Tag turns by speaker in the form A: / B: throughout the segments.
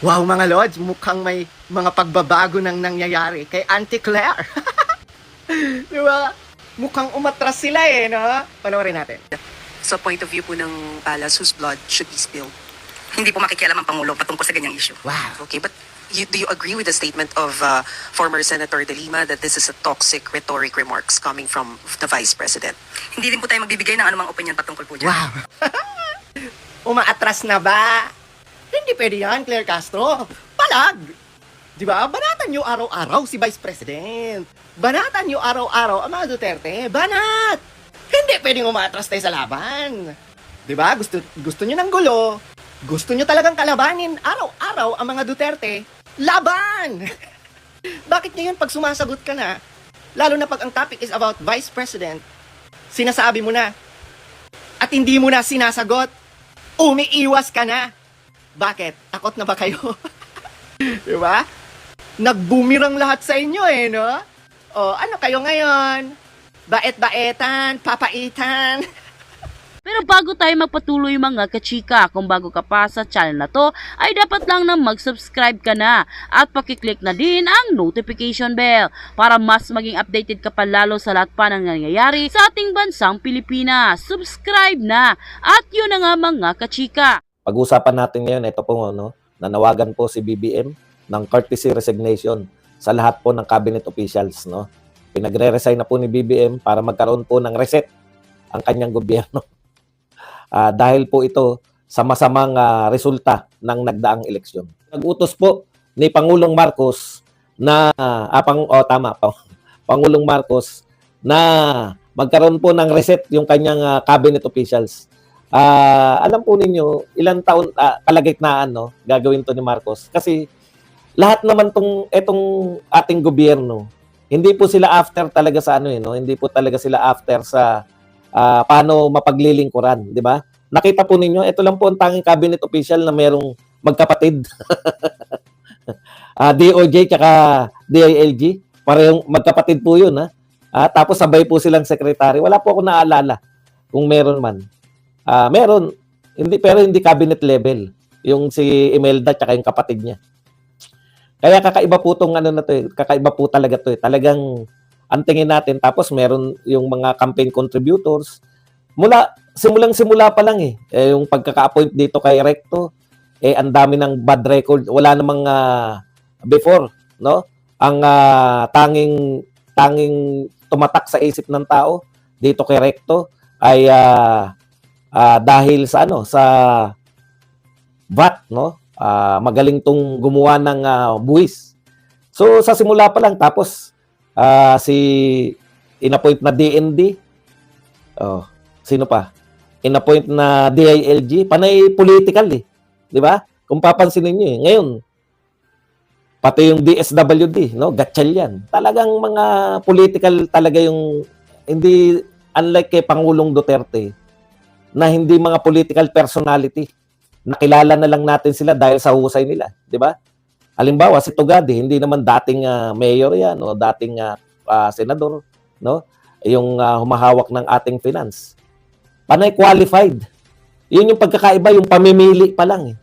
A: Wow mga lords, mukhang may mga pagbabago nang nangyayari kay Auntie Claire. Di ba? Mukhang umatras sila eh, no? Panoorin natin.
B: sa point of view po ng palace whose blood should be spilled. Hindi po makikialam ang Pangulo patungkol sa ganyang issue.
A: Wow.
B: Okay, but you, do you agree with the statement of uh, former Senator De Lima that this is a toxic rhetoric remarks coming from the Vice President? Hindi din po tayo magbibigay ng anumang opinion patungkol po dyan.
A: Wow. Umaatras na ba? Hindi pwede yan, Claire Castro. Palag! Di ba? Banatan nyo araw-araw si Vice President. Banatan nyo araw-araw ang mga Duterte. Banat! Hindi pwedeng umaatras tayo sa laban. Di ba? Gusto, gusto nyo ng gulo. Gusto nyo talagang kalabanin araw-araw ang mga Duterte. Laban! Bakit ngayon pag sumasagot ka na, lalo na pag ang topic is about Vice President, sinasabi mo na, at hindi mo na sinasagot, umiiwas ka na. Bakit? Takot na ba kayo? Di ba? Nagbumirang lahat sa inyo eh, no? O, ano kayo ngayon? Baet-baetan, papaitan.
C: Pero bago tayo magpatuloy mga kachika, kung bago ka pa sa channel na to, ay dapat lang na mag-subscribe ka na at pakiclick na din ang notification bell para mas maging updated ka pa lalo sa lahat pa ng nangyayari sa ating bansang Pilipinas. Subscribe na! At yun na nga mga kachika.
D: Pag-usapan natin ngayon, ito po, ano, nanawagan po si BBM ng courtesy resignation sa lahat po ng cabinet officials. No? Pinagre-resign na po ni BBM para magkaroon po ng reset ang kanyang gobyerno. Ah, dahil po ito sa masamang ah, resulta ng nagdaang eleksyon. Nag-utos po ni Pangulong Marcos na, ah, pang, oh, tama, pa, Pangulong Marcos na magkaroon po ng reset yung kanyang ah, cabinet officials. Ah, alam po ninyo, ilang taon ah, kalagitnaan no, gagawin to ni Marcos kasi lahat naman tong etong ating gobyerno, hindi po sila after talaga sa ano eh, no? Hindi po talaga sila after sa ah, paano mapaglilingkuran, di ba? Nakita po ninyo, ito lang po ang tanging cabinet official na merong magkapatid. Ah, DOJ tsaka DILG, parehong magkapatid po 'yun, ha. Ah, tapos sabay po silang secretary. Wala po ako naalala kung meron man. Ah, meron. Hindi pero hindi cabinet level. Yung si Imelda tsaka yung kapatid niya. Kaya kakaiba po tong ano na to, eh. kakaiba po talaga to. Eh. Talagang ang tingin natin tapos meron yung mga campaign contributors. Mula simulang simula pa lang eh. eh yung pagkaka-appoint dito kay Recto, eh ang dami ng bad record. Wala namang ah, before, no? Ang ah, tanging tanging tumatak sa isip ng tao dito kay Recto ay ah, ah, dahil sa ano sa VAT no? Ah, magaling tong gumawa ng ah, buwis. So sa simula pa lang tapos ah, si inappoint na DND oh sino pa? Inappoint na DILG panay political eh. Di ba? Kung papansinin niyo eh. Ngayon pati yung DSWD no? Gatchal yan. Talagang mga political talaga yung hindi unlike kay Pangulong Duterte na hindi mga political personality. Nakilala na lang natin sila dahil sa husay nila, di ba? Halimbawa si Tugadi, hindi naman dating ah, mayor yan o dating ah, ah, senador, no? Yung ah, humahawak ng ating finance. Panay qualified. Yun yung pagkakaiba, yung pamimili pa lang eh.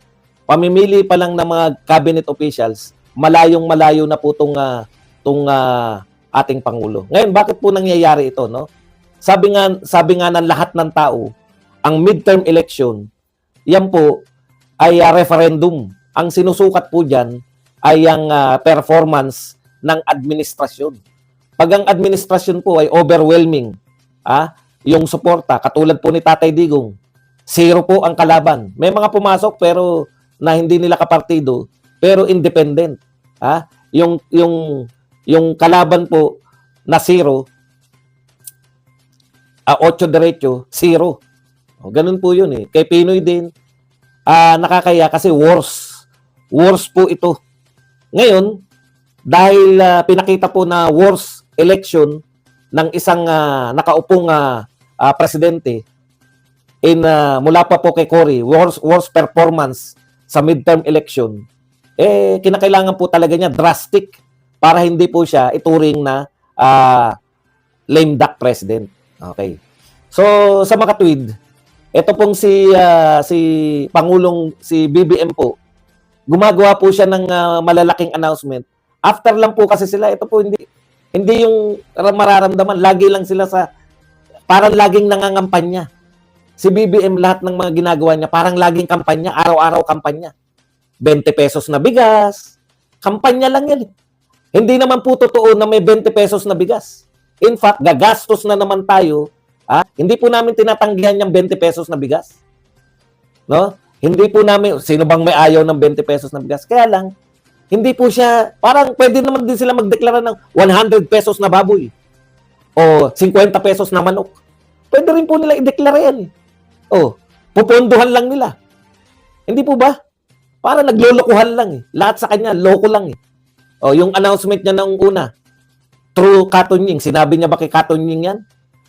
D: Pamimili pa lang ng mga cabinet officials, malayong malayo na po tong, ah, tong ah, ating pangulo. Ngayon, bakit po nangyayari ito, no? Sabi nga sabi nga ng lahat ng tao, ang midterm election, yan po ay ah, referendum. Ang sinusukat po diyan ay ang ah, performance ng administrasyon. Pag ang administrasyon po ay overwhelming, ah, yung suporta, katulad po ni Tatay Digong, zero po ang kalaban. May mga pumasok pero na hindi nila kapartido, pero independent. Ah, yung yung yung kalaban po na zero, ah, 8 diretso, zero. O, ganun po yun eh. Kay Pinoy din, ah, nakakaya kasi worse. Worse po ito. Ngayon, dahil ah, pinakita po na worse election ng isang ah, nakaupong ah, ah, presidente in ah, mula pa po kay Cory, worse, worse performance sa midterm election, eh kinakailangan po talaga niya drastic para hindi po siya ituring na ah, lame duck president. Okay. So sa makatwid, ito pong si ah, si Pangulong si BBM po gumagawa po siya ng ah, malalaking announcement. After lang po kasi sila, ito po hindi hindi yung mararamdaman, lagi lang sila sa parang laging nangangampanya. Si BBM lahat ng mga ginagawa niya, parang laging kampanya, araw-araw kampanya. 20 pesos na bigas. Kampanya lang yan. eh. Hindi naman po totoo na may 20 pesos na bigas. In fact, gagastos na naman tayo. Ah, hindi po namin tinatanggihan yung 20 pesos na bigas. No? Hindi po namin, sino bang may ayaw ng 20 pesos na bigas? Kaya lang, hindi po siya, parang pwede naman din sila magdeklara ng 100 pesos na baboy. O 50 pesos na manok. Pwede rin po nila ideklara yan. O, pupondohan lang nila. Hindi po ba? Para naglolokohan lang eh. Lahat sa kanya, loko lang eh. O, yung announcement niya nung una, through Katunying, sinabi niya ba kay Katunying yan?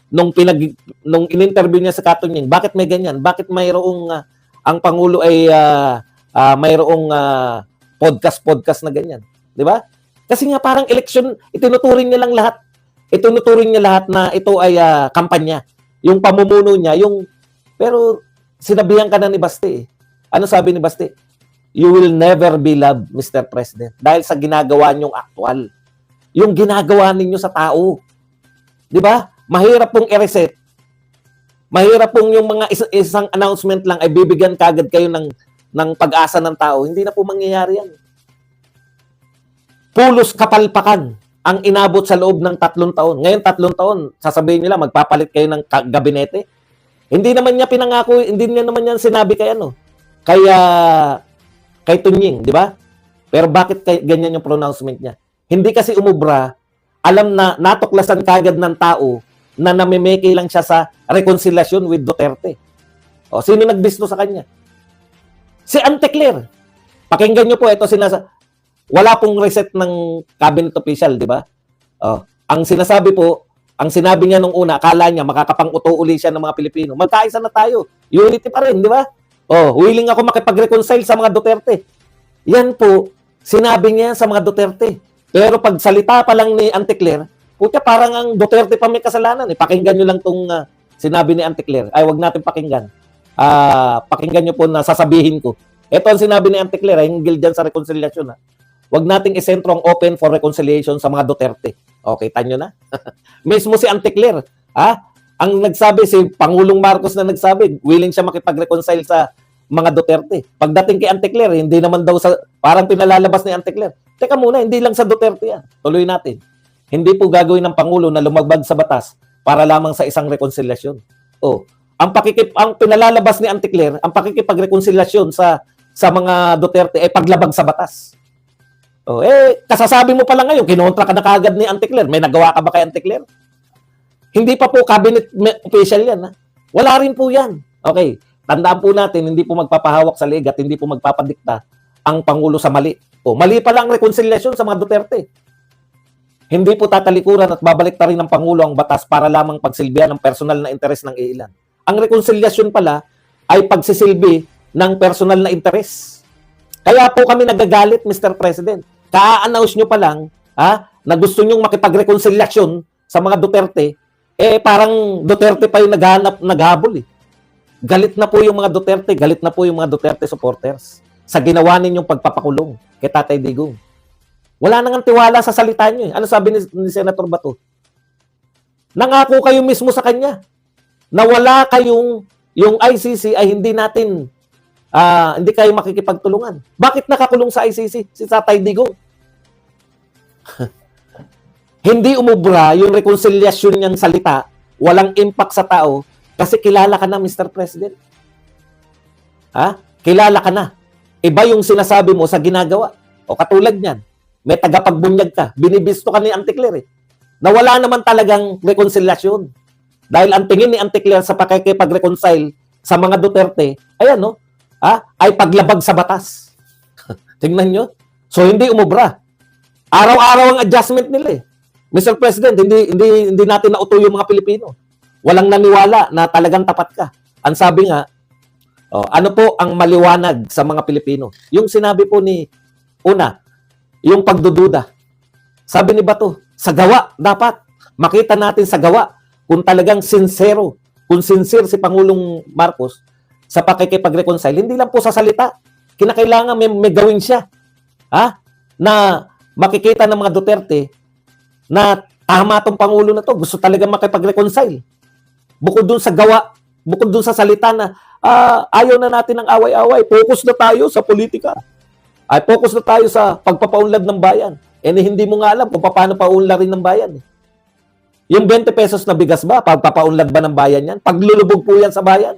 D: Nung, pinag, nung in-interview niya sa Katunying, bakit may ganyan? Bakit mayroong, ah, ang Pangulo ay ah, ah, mayroong ah, podcast-podcast na ganyan? Di ba? Kasi nga parang election, itinuturing niya lang lahat. Itinuturing niya lahat na ito ay ah, kampanya. Yung pamumuno niya, yung, pero sinabihan ka na ni Baste eh. Ano sabi ni Baste? You will never be loved, Mr. President. Dahil sa ginagawa niyong aktual. Yung ginagawa ninyo sa tao. Di ba? Mahirap pong i-reset. Mahirap pong yung mga is- isang announcement lang ay bibigyan kagad kayo ng, ng pag-asa ng tao. Hindi na po mangyayari yan. Pulos kapalpakan ang inabot sa loob ng tatlong taon. Ngayon, tatlong taon, sasabihin nila, magpapalit kayo ng gabinete. Hindi naman niya pinangako, hindi niya naman yan sinabi kay ano, kaya kay Tunying, di ba? Pero bakit kay, ganyan yung pronouncement niya? Hindi kasi umubra, alam na natuklasan kagad ng tao na namimeke lang siya sa reconciliation with Duterte. O, sino nagbisto sa kanya? Si Antecler. Pakinggan niyo po, ito sinasa... Wala pong reset ng cabinet official, di ba? O, ang sinasabi po, ang sinabi niya nung una, akala niya makakapang-uto uli siya ng mga Pilipino. Magkaisa na tayo. Unity pa rin, di ba? Oh, willing ako makipag-reconcile sa mga Duterte. Yan po, sinabi niya sa mga Duterte. Pero pag salita pa lang ni Anticler, puta parang ang Duterte pa may kasalanan. Eh. Pakinggan nyo lang tong ah, sinabi ni Anticler. Ay, wag natin pakinggan. Ah, pakinggan nyo po na sasabihin ko. Ito ang sinabi ni Anticler, hinggil dyan sa reconciliation. Ha. Wag nating isentro ang open for reconciliation sa mga Duterte. Okay, tanyo na. Mismo si Anticler, ha? Ang nagsabi, si Pangulong Marcos na nagsabi, willing siya makipag-reconcile sa mga Duterte. Pagdating kay Anticler, hindi naman daw sa, parang pinalalabas ni Anticler. Teka muna, hindi lang sa Duterte yan. Tuloy natin. Hindi po gagawin ng Pangulo na lumagbag sa batas para lamang sa isang rekonsilyasyon. Oh, ang pakikip ang pinalalabas ni Anticler, ang pakikipagrekonsilyasyon sa sa mga Duterte ay paglabag sa batas. Oh, eh kasasabi mo pa lang ngayon, kinontra ka na kagad ni Anticler. May nagawa ka ba kay Anticler? Hindi pa po cabinet official yan. Ha? Wala rin po yan. Okay, tandaan po natin, hindi po magpapahawak sa leg at hindi po magpapadikta ang Pangulo sa mali. O, mali pa lang ang rekonsilyasyon sa mga Duterte. Hindi po tatalikuran at babalik ta rin ng Pangulo ang batas para lamang pagsilbihan ng personal na interes ng iilan. Ang rekonsilyasyon pala ay pagsisilbi ng personal na interes. Kaya po kami nagagalit, Mr. President. Ka-announce nyo pa lang ha, na gusto nyong makipagrekonsilyasyon sa mga Duterte, eh parang Duterte pa yung naghanap, naghabol eh. Galit na po yung mga Duterte, galit na po yung mga Duterte supporters sa ginawa ninyong pagpapakulong kay Tatay Digong. Wala nang tiwala sa salita niyo. eh. Ano sabi ni, ni Senator Bato? Nangako kayo mismo sa kanya na wala kayong yung ICC ay hindi natin ah, hindi kayo makikipagtulungan. Bakit nakakulong sa ICC si Tatay Digong? hindi umubra yung reconciliation niyang salita, walang impact sa tao kasi kilala ka na Mr. President. Ha? Kilala ka na. Iba yung sinasabi mo sa ginagawa. O katulad niyan, may tagapagbunyag ka, binibisto ka ni Anticler eh. Na wala naman talagang reconciliation. Dahil ang tingin ni Anticler sa pakikipag-reconcile sa mga Duterte, ayan no, ha, ay paglabag sa batas. Tingnan nyo. So hindi umubra. Araw-araw ang adjustment nila eh. Mr. President, hindi hindi hindi natin nauto yung mga Pilipino. Walang naniwala na talagang tapat ka. Ang sabi nga, oh, ano po ang maliwanag sa mga Pilipino? Yung sinabi po ni una, yung pagdududa. Sabi ni Bato, sa gawa dapat makita natin sa gawa kung talagang sincero, kung sincere si Pangulong Marcos sa pakikipag-reconcile, hindi lang po sa salita. kinakailangan may, may gawin siya. Ha? Na makikita ng mga Duterte na tama tong Pangulo na to. Gusto talaga makipag-reconcile. Bukod dun sa gawa, bukod dun sa salita na ah, ayaw na natin ng away-away. Focus na tayo sa politika. Ay, focus na tayo sa pagpapaunlad ng bayan. Eh, hindi mo nga alam kung paano paunlarin ng bayan. eh. Yung 20 pesos na bigas ba, pagpapaunlad ba ng bayan yan? Paglulubog po yan sa bayan.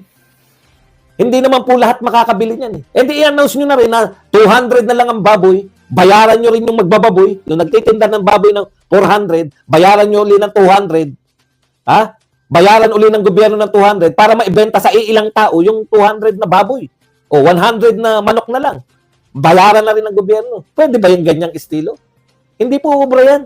D: Hindi naman po lahat makakabili niyan. Eh. Eh di i-announce nyo na rin na 200 na lang ang baboy, bayaran nyo rin yung magbababoy, yung nagtitinda ng baboy ng 400, bayaran nyo uli ng 200, ha? Bayaran uli ng gobyerno ng 200 para maibenta sa iilang tao yung 200 na baboy. O 100 na manok na lang. Bayaran na rin ng gobyerno. Pwede ba yung ganyang estilo? Hindi po ubra yan.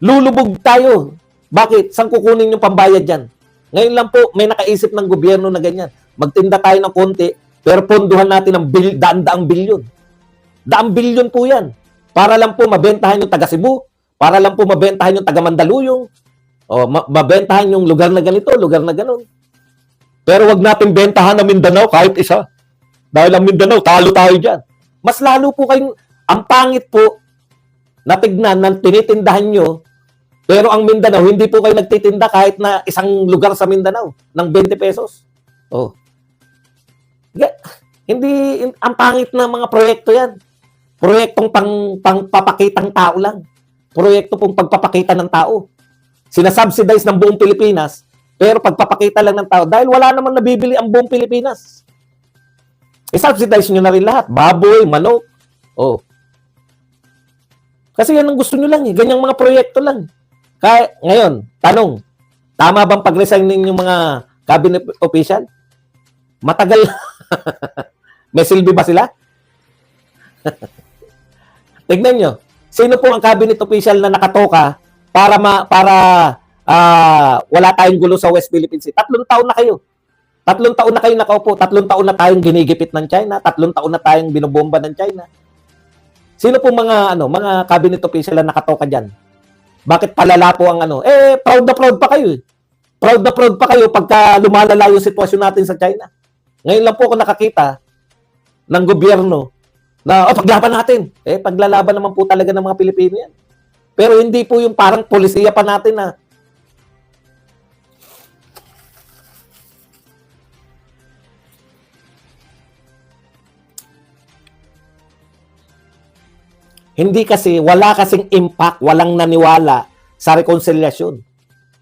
D: Lulubog tayo. Bakit? Saan kukunin yung pambayad dyan? Ngayon lang po, may nakaisip ng gobyerno na ganyan. Magtinda tayo ng konti, pero ponduhan natin ng bil, daan-daang bilyon. Daang bilyon po yan. Para lang po mabentahan yung taga Cebu, para lang po mabentahan yung taga Mandaluyong, o ma- mabentahan yung lugar na ganito, lugar na ganon. Pero wag natin bentahan ng Mindanao kahit isa. Dahil ang Mindanao, talo tayo dyan. Mas lalo po kayong, ang pangit po, na tignan ng tinitindahan nyo, pero ang Mindanao, hindi po kayo nagtitinda kahit na isang lugar sa Mindanao ng 20 pesos. Oh. Ga- Hindi, in- ang pangit na mga proyekto yan. Proyektong pang, pangpapakitang tao lang. Proyekto pong pagpapakita ng tao. Sinasubsidize ng buong Pilipinas, pero pagpapakita lang ng tao dahil wala namang nabibili ang buong Pilipinas. I-subsidize nyo na rin lahat. Baboy, manok. Oh. Kasi yan ang gusto nyo lang eh. Ganyang mga proyekto lang. Kaya, ngayon, tanong, tama bang pag-resign ninyong mga cabinet official? Matagal. May silbi ba sila? Tignan nyo. Sino po ang cabinet official na nakatoka para ma, para ah, wala tayong gulo sa West Philippine Sea? Tatlong taon na kayo. Tatlong taon na kayo nakaupo. Tatlong taon na tayong ginigipit ng China. Tatlong taon na tayong binobomba ng China. Sino po mga ano, mga cabinet official na nakatoka diyan? Bakit palala po ang ano? Eh, proud na proud pa kayo. eh. Proud na proud pa kayo pagka lumalala yung sitwasyon natin sa China. Ngayon lang po ako nakakita ng gobyerno na, oh, paglaban natin. Eh, paglalaban naman po talaga ng mga Pilipino yan. Pero hindi po yung parang polisiya pa natin na Hindi kasi, wala kasing impact, walang naniwala sa reconciliation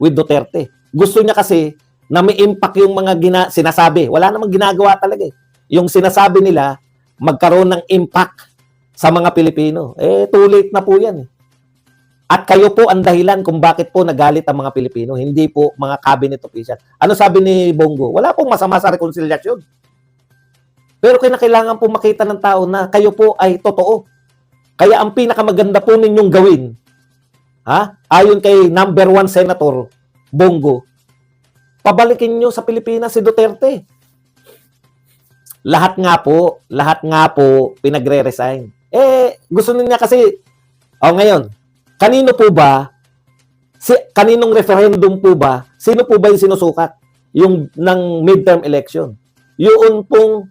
D: with Duterte. Gusto niya kasi na may impact yung mga gina, sinasabi. Wala namang ginagawa talaga eh. Yung sinasabi nila, magkaroon ng impact sa mga Pilipino. Eh, too late na po yan eh. At kayo po ang dahilan kung bakit po nagalit ang mga Pilipino, hindi po mga cabinet official. Ano sabi ni Bongo? Wala pong masama sa reconciliation. Pero kailangan po makita ng tao na kayo po ay totoo. Kaya ang pinakamaganda po ninyong gawin, ha? ayon kay number one senator, Bongo, pabalikin nyo sa Pilipinas si Duterte. Lahat nga po, lahat nga po pinagre-resign. Eh, gusto niya kasi, oh ngayon, kanino po ba, si, kaninong referendum po ba, sino po ba yung sinusukat? Yung ng midterm election. Yun pong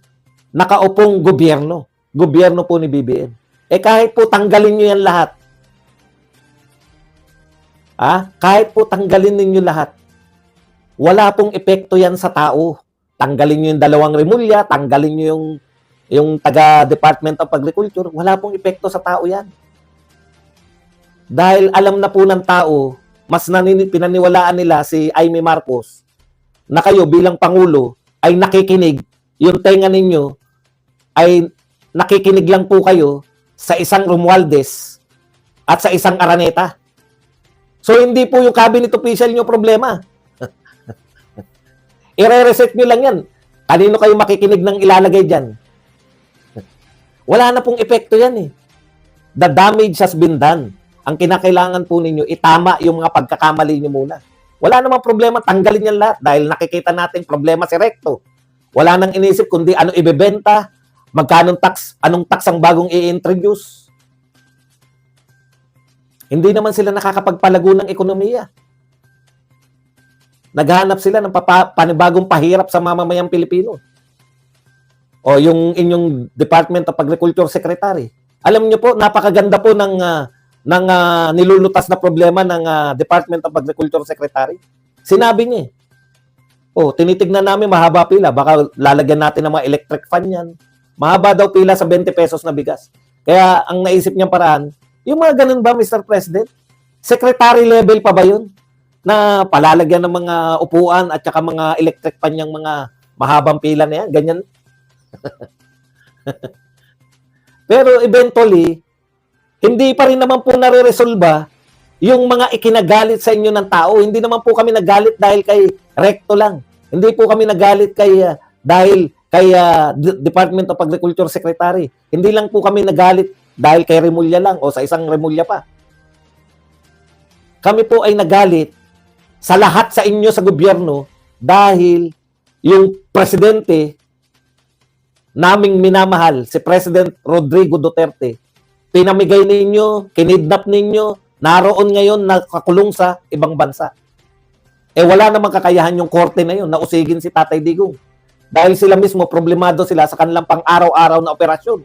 D: nakaupong gobyerno. Gobyerno po ni BBM. Eh kahit po tanggalin nyo yan lahat. Ah, kahit po tanggalin ninyo lahat. Wala pong epekto yan sa tao. Tanggalin nyo yung dalawang remulya, tanggalin nyo yung yung taga Department of Agriculture, wala pong epekto sa tao yan. Dahil alam na po ng tao, mas nanini, pinaniwalaan nila si Aimee Marcos na kayo bilang Pangulo ay nakikinig, yung tenga ninyo ay nakikinig lang po kayo sa isang Romualdez at sa isang Araneta. So, hindi po yung cabinet official nyo problema. I-reset nyo lang yan. Kanino kayo makikinig ng ilalagay dyan? Wala na pong epekto yan eh. The damage has been done. Ang kinakailangan po ninyo, itama yung mga pagkakamali nyo muna. Wala namang problema, tanggalin yan lahat dahil nakikita natin problema si Recto. Wala nang inisip kundi ano ibebenta, magkano tax, anong tax ang bagong i-introduce. Hindi naman sila nakakapagpalago ng ekonomiya. Naghahanap sila ng papa, panibagong pahirap sa mamamayang Pilipino. o yung inyong Department of Agriculture Secretary. Alam niyo po, napakaganda po ng ah, ng ah, nilulutas na problema ng ah, Department of Agriculture Secretary. Sinabi niya, oh, tinitignan namin mahaba pila, baka lalagyan natin ng mga electric fan yan. Mahaba daw pila sa 20 pesos na bigas. Kaya ang naisip niyang paraan, yung mga ganun ba, Mr. President? Secretary level pa ba yun? Na palalagyan ng mga upuan at saka mga electric fan yung mga mahabang pila na yan? Ganyan. Pero eventually, hindi pa rin naman po nare-resolba yung mga ikinagalit sa inyo ng tao. Hindi naman po kami nagalit dahil kay Recto lang. Hindi po kami nagalit kay ah, dahil kay D- Department of Agriculture Secretary. Hindi lang po kami nagalit dahil kay Remulla lang o sa isang Remulla pa. Kami po ay nagalit sa lahat sa inyo sa gobyerno dahil yung presidente naming minamahal, si President Rodrigo Duterte, pinamigay ninyo, kinidnap ninyo, naroon ngayon nakakulong sa ibang bansa. Eh wala namang kakayahan yung korte na yun na usigin si Tatay Digong. Dahil sila mismo, problemado sila sa kanilang pang-araw-araw na operasyon.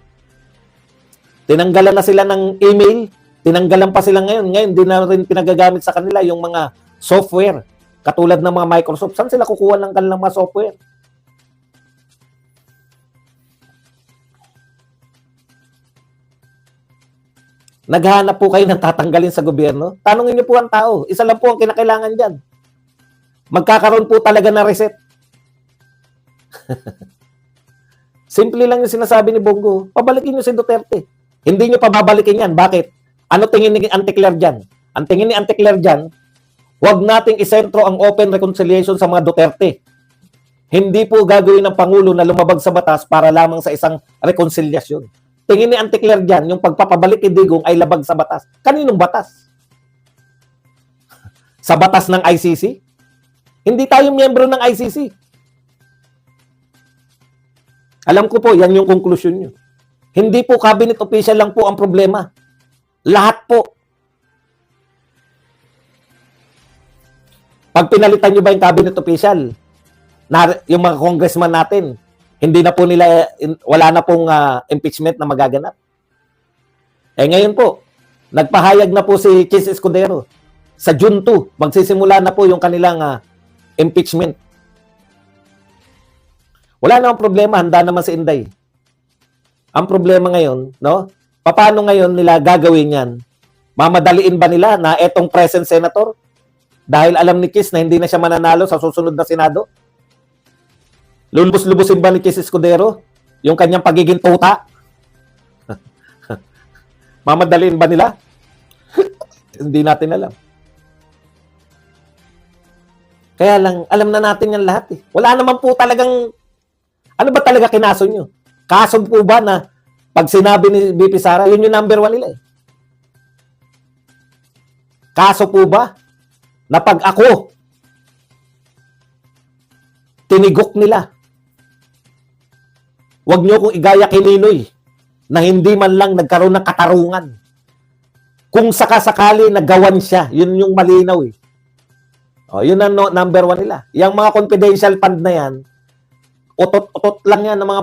D: Tinanggalan na sila ng email, tinanggalan pa sila ngayon. Ngayon, di na rin pinagagamit sa kanila yung mga software. Katulad ng mga Microsoft. Saan sila kukuha ng kanilang mga software? Naghahanap po kayo ng tatanggalin sa gobyerno? Tanungin niyo po ang tao. Isa lang po ang kinakailangan dyan. Magkakaroon po talaga ng reset. Simple lang yung sinasabi ni Bongo. Pabalikin niyo si Duterte. Hindi niyo pababalikin yan. Bakit? Ano tingin ni Anticler dyan? Ang tingin ni Anticler dyan, huwag nating isentro ang open reconciliation sa mga Duterte. Hindi po gagawin ng Pangulo na lumabag sa batas para lamang sa isang reconciliation. Tingin ni Anticler dyan, yung pagpapabalik kay Digong ay labag sa batas. Kaninong batas? Sa batas ng ICC? Hindi tayo miyembro ng ICC. Alam ko po, yan yung conclusion nyo. Hindi po cabinet official lang po ang problema. Lahat po. Pag pinalitan nyo ba yung cabinet official, na, yung mga congressman natin, hindi na po nila, wala na pong ah, impeachment na magaganap. Eh ngayon po, nagpahayag na po si Chis Escudero. Sa June 2, magsisimula na po yung kanilang ah, impeachment. Wala namang problema, handa naman si Inday. Ang problema ngayon, no? Paano ngayon nila gagawin yan? Mamadaliin ba nila na etong present senator? Dahil alam ni Chis na hindi na siya mananalo sa susunod na Senado? Lulubos-lubusin ba ni Chis Escudero yung kanyang pagiging tuta? Mamadaliin ba nila? hindi natin alam. Kaya lang, alam na natin yan lahat eh. Wala naman po talagang, ano ba talaga kinaso nyo? Kaso po ba na pag sinabi ni BP Sara, yun yung number one nila eh. Kaso po ba na pag ako tinigok nila, Huwag niyo kong igaya kay Ninoy na hindi man lang nagkaroon ng katarungan. Kung sakasakali nagawan siya, yun yung malinaw eh. O, yun ang no, number one nila. Yung mga confidential fund na yan, utot-utot lang yan ng mga...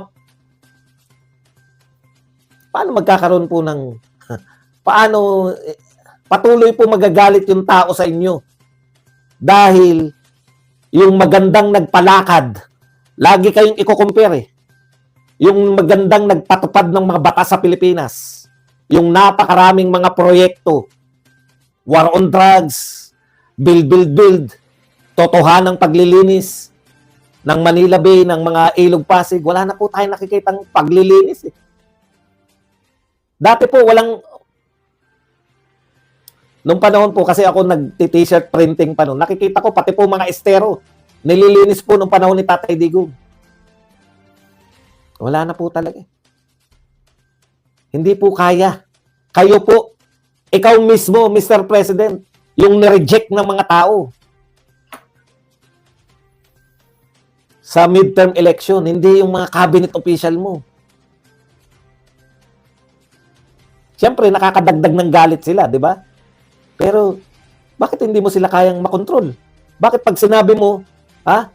D: Paano magkakaroon po ng... Paano... eh, Patuloy po magagalit yung tao sa inyo. Dahil yung magandang nagpalakad, lagi kayong i-compare eh yung magandang nagpatupad ng mga batas sa Pilipinas, yung napakaraming mga proyekto, war on drugs, build, build, build, totohanang paglilinis ng Manila Bay, ng mga ilog Pasig, wala na po tayo nakikitang paglilinis. Eh. Dati po walang, nung panahon po, kasi ako nag-t-shirt printing pa noon, nakikita ko pati po mga estero, nililinis po nung panahon ni Tatay Digong. Wala na po talaga. eh. Hindi po kaya. Kayo po, ikaw mismo, Mr. President, yung nireject ng mga tao sa midterm election, hindi yung mga cabinet official mo. Siyempre, nakakadagdag ng galit sila, di ba? Pero, bakit hindi mo sila kayang makontrol? Bakit pag sinabi mo, ha?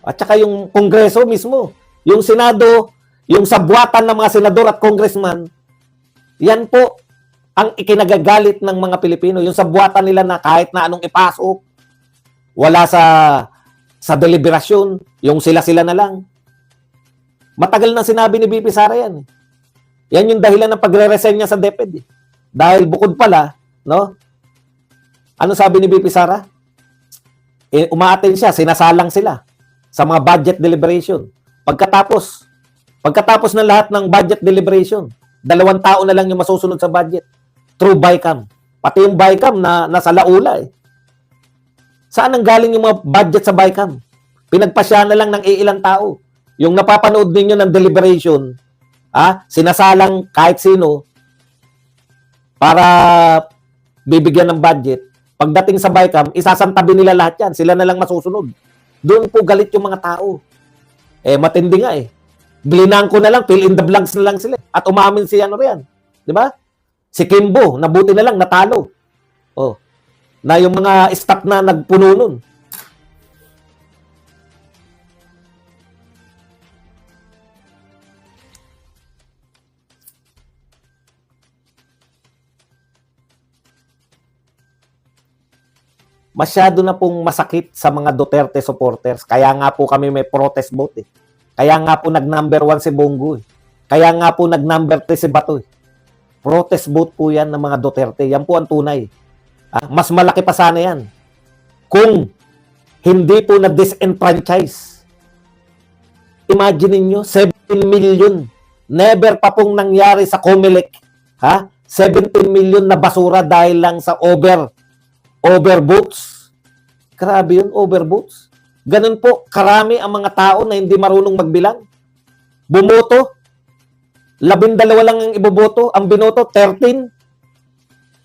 D: At saka yung kongreso mismo, yung Senado, yung sabwatan ng mga senador at congressman, yan po ang ikinagagalit ng mga Pilipino. Yung sabwatan nila na kahit na anong ipasok, wala sa sa deliberasyon, yung sila-sila na lang. Matagal na sinabi ni BP Sara yan. eh. Yan yung dahilan ng pagre-resign niya sa DepEd. eh. Dahil bukod pala, no? Ano sabi ni BP Sara? Eh, umaaten siya, sinasalang sila sa mga budget deliberation. Pagkatapos, pagkatapos ng lahat ng budget deliberation, dalawang tao na lang yung masusunod sa budget through BICAM. Pati yung BICAM na nasa laula eh. Saan ang galing yung mga budget sa BICAM? Pinagpasya na lang ng iilang tao. Yung napapanood ninyo ng deliberation, ah, sinasalang kahit sino para bibigyan ng budget. Pagdating sa BICAM, isasantabi nila lahat yan. Sila na lang masusunod. Doon po galit yung mga tao. Eh, matindi nga eh. Blinangko na lang, fill in the blanks na lang sila. At umamin si ano riyan. Di ba? Si Kimbo, nabuti na lang, natalo. Oh. Na yung mga staff na nagpuno nun. masyado na pong masakit sa mga Duterte supporters. Kaya nga po kami may protest vote eh. Kaya nga po nag-number one si Bongo eh. Kaya nga po nag-number three si Bato eh. Protest vote po yan ng mga Duterte. Yan po ang tunay. Ah, mas malaki pa sana yan. Kung hindi po na disenfranchise. Imagine niyo 17 million. Never pa pong nangyari sa Comelec. Ha? 17 million na basura dahil lang sa over overvotes. Grabe yun, overvotes. Ganun po, karami ang mga tao na hindi marunong magbilang. Bumoto, labindalawa lang ang iboboto. Ang binoto, 13.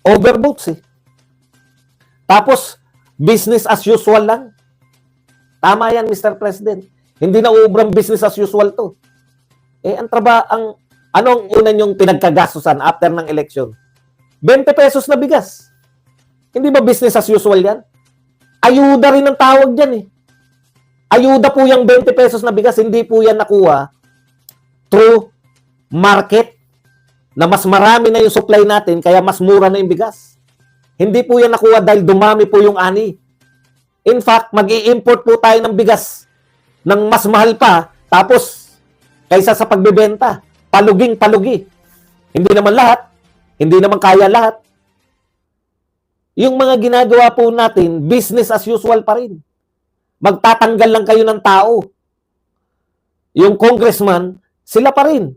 D: Overvotes eh. Tapos, business as usual lang. Tama yan, Mr. President. Hindi na ubrang business as usual to. Eh, ang traba, ang, anong una yung pinagkagastusan after ng election? 20 pesos na bigas. Hindi ba business as usual yan? Ayuda rin ang tawag dyan eh. Ayuda po yung 20 pesos na bigas, hindi po yan nakuha through market na mas marami na yung supply natin kaya mas mura na yung bigas. Hindi po yan nakuha dahil dumami po yung ani. In fact, mag import po tayo ng bigas ng mas mahal pa tapos kaysa sa pagbebenta. Paluging palugi. Hindi naman lahat. Hindi naman kaya lahat yung mga ginagawa po natin, business as usual pa rin. Magtatanggal lang kayo ng tao. Yung congressman, sila pa rin.